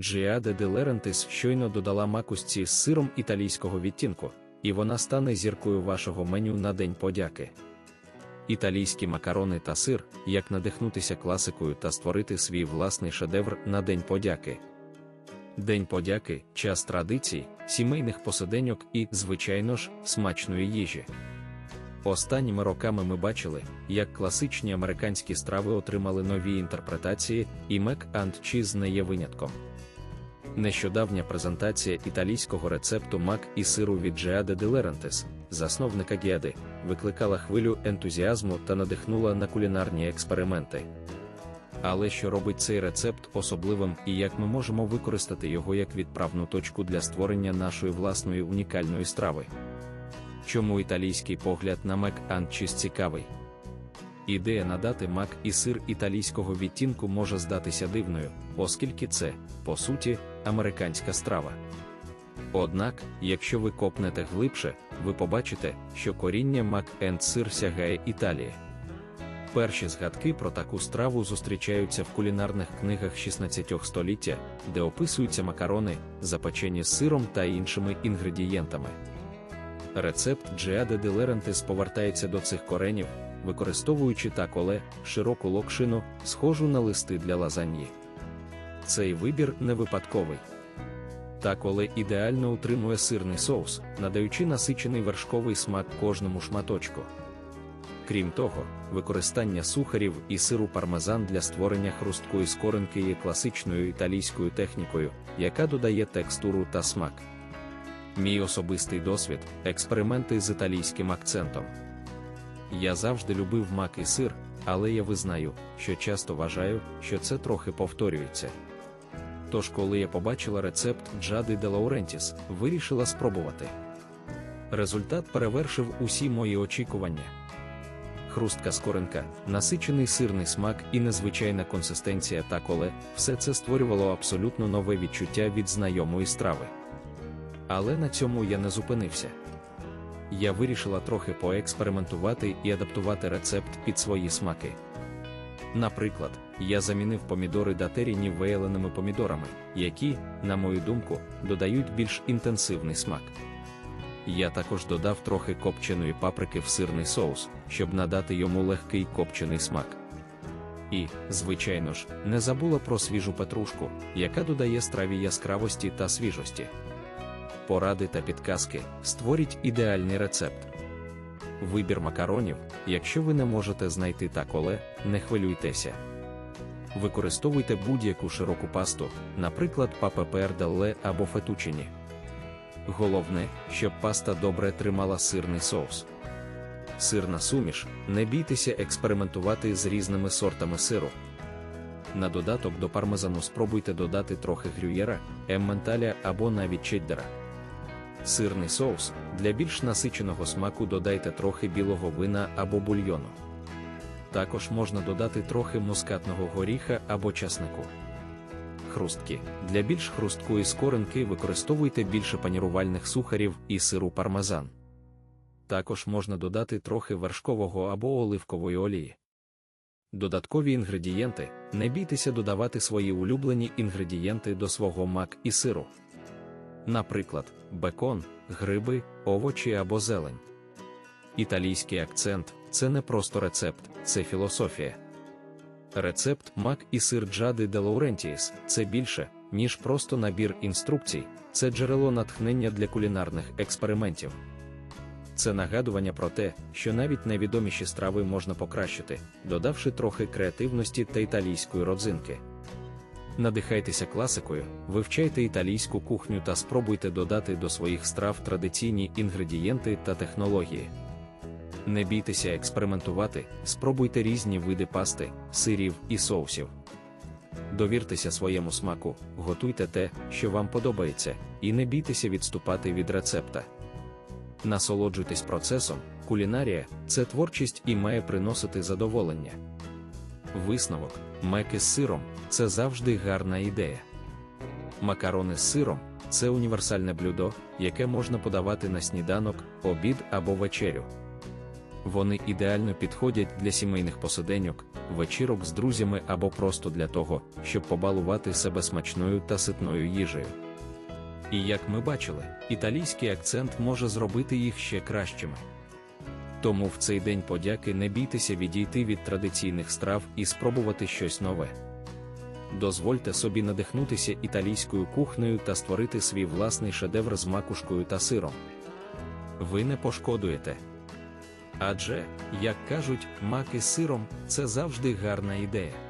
Giada de Laurentiis щойно додала макусці з сиром італійського відтінку, і вона стане зіркою вашого меню на День подяки. Італійські макарони та сир, як надихнутися класикою та створити свій власний шедевр на День подяки. День подяки час традицій, сімейних посиденьок і, звичайно ж, смачної їжі. Останніми роками ми бачили, як класичні американські страви отримали нові інтерпретації, і Mac and Cheese не є винятком. Нещодавня презентація італійського рецепту мак і сиру від de Laurentiis, засновника Гіади, викликала хвилю ентузіазму та надихнула на кулінарні експерименти. Але що робить цей рецепт особливим і як ми можемо використати його як відправну точку для створення нашої власної унікальної страви? Чому італійський погляд на мак cheese цікавий? Ідея надати мак і сир італійського відтінку може здатися дивною, оскільки це, по суті, американська страва. Однак, якщо ви копнете глибше, ви побачите, що коріння мак енд сир сягає Італії. Перші згадки про таку страву зустрічаються в кулінарних книгах 16 століття, де описуються макарони, запечені з сиром та іншими інгредієнтами. Рецепт Giada de Laurentiis повертається до цих коренів, використовуючи таколе, широку локшину, схожу на листи для лазаньї. Цей вибір не випадковий. Таколе ідеально утримує сирний соус, надаючи насичений вершковий смак кожному шматочку. Крім того, використання сухарів і сиру пармезан для створення хрусткої скоринки є класичною італійською технікою, яка додає текстуру та смак. Мій особистий досвід експерименти з італійським акцентом. Я завжди любив мак і сир, але я визнаю, що часто вважаю, що це трохи повторюється. Тож, коли я побачила рецепт Джади де Лаурентіс, вирішила спробувати. Результат перевершив усі мої очікування. Хрустка скоринка, насичений сирний смак і незвичайна консистенція та коле, все це створювало абсолютно нове відчуття від знайомої страви. Але на цьому я не зупинився. Я вирішила трохи поекспериментувати і адаптувати рецепт під свої смаки. Наприклад, я замінив помідоридатеріні веяленими помідорами, які, на мою думку, додають більш інтенсивний смак. Я також додав трохи копченої паприки в сирний соус, щоб надати йому легкий копчений смак. І, звичайно ж, не забула про свіжу петрушку, яка додає страві яскравості та свіжості. Поради та підказки створіть ідеальний рецепт. Вибір макаронів, якщо ви не можете знайти таколе, не хвилюйтеся. Використовуйте будь-яку широку пасту, наприклад, папе перделе або фетучині. Головне, щоб паста добре тримала сирний соус. Сирна суміш, не бійтеся експериментувати з різними сортами сиру. На додаток до пармезану спробуйте додати трохи грюєра, емменталя або навіть чеддера. Сирний соус для більш насиченого смаку додайте трохи білого вина або бульйону. Також можна додати трохи мускатного горіха або часнику. Хрустки для більш хрусткої скоринки використовуйте більше панірувальних сухарів і сиру пармезан. Також можна додати трохи вершкового або оливкової олії. Додаткові інгредієнти не бійтеся додавати свої улюблені інгредієнти до свого мак і сиру. Наприклад, бекон, гриби, овочі або зелень. Італійський акцент це не просто рецепт, це філософія. Рецепт мак і сир Джади де Лаурентіс це більше, ніж просто набір інструкцій, це джерело натхнення для кулінарних експериментів. Це нагадування про те, що навіть найвідоміші страви можна покращити, додавши трохи креативності та італійської родзинки. Надихайтеся класикою, вивчайте італійську кухню та спробуйте додати до своїх страв традиційні інгредієнти та технології. Не бійтеся експериментувати, спробуйте різні види пасти, сирів і соусів. Довіртеся своєму смаку, готуйте те, що вам подобається, і не бійтеся відступати від рецепта. Насолоджуйтесь процесом, кулінарія це творчість і має приносити задоволення. Висновок, меки з сиром це завжди гарна ідея. Макарони з сиром це універсальне блюдо, яке можна подавати на сніданок, обід або вечерю. Вони ідеально підходять для сімейних посиденьок, вечірок з друзями або просто для того, щоб побалувати себе смачною та ситною їжею. І як ми бачили, італійський акцент може зробити їх ще кращими. Тому в цей день подяки не бійтеся відійти від традиційних страв і спробувати щось нове. Дозвольте собі надихнутися італійською кухнею та створити свій власний шедевр з макушкою та сиром. Ви не пошкодуєте. Адже, як кажуть, маки з сиром це завжди гарна ідея.